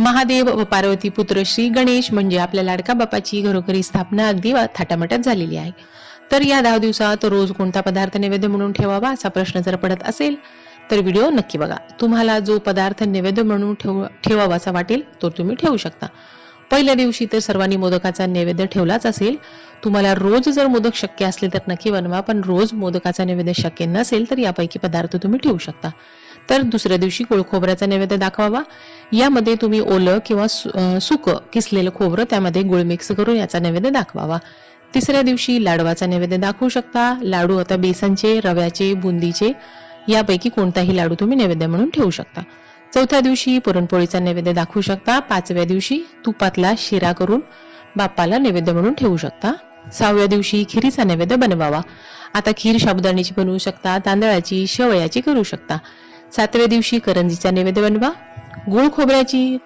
महादेव व पार्वती पुत्र श्री गणेश म्हणजे आपल्या लाडका बापाची घरोघरी स्थापना अगदी थाटामटात थाटामाटात झालेली आहे. तर या दहा दिवसात रोज कोणता पदार्थ नैवेद्य म्हणून ठेवावा असा प्रश्न जर पडत असेल तर व्हिडिओ नक्की बघा. तुम्हाला जो पदार्थ नैवेद्य म्हणून ठेव ठेवावासा वाटेल तो तुम्ही ठेवू शकता. पहिल्या दिवशी तर सर्वांनी मोदकाचा नैवेद्य ठेवलाच असेल. तुम्हाला रोज जर मोदक शक्य असले तर नक्की बनवा पण रोज मोदकाचा नैवेद्य शक्य नसेल तर यापैकी पदार्थ तुम्ही ठेवू शकता. तर दुसऱ्या दिवशी गोळ खोबऱ्याचा नैवेद्य दाखवावा. यामध्ये तुम्ही ओलं किंवा सुकं किसलेलं खोबरं त्यामध्ये गुळ मिक्स करून याचा नैवेद्य दाखवावा. तिसऱ्या दिवशी लाडवाचा नैवेद्य दाखवू शकता. लाडू आता बेसनचे रव्याचे बुंदीचे यापैकी कोणताही लाडू तुम्ही नैवेद्य म्हणून ठेवू शकता. चौथ्या दिवशी पुरणपोळीचा नैवेद्य दाखवू शकता. पाचव्या दिवशी तुपातला शिरा करून बाप्पाला नैवेद्य म्हणून ठेवू शकता. सहाव्या दिवशी खिरीचा नैवेद्य बनवावा. आता खीर साबुदाण्याची बनवू शकता तांदळाची शेवयाची करू शकता. सातव्या दिवशी करंजीचा नैवेद्य बनवा. गुळ खोबऱ्याची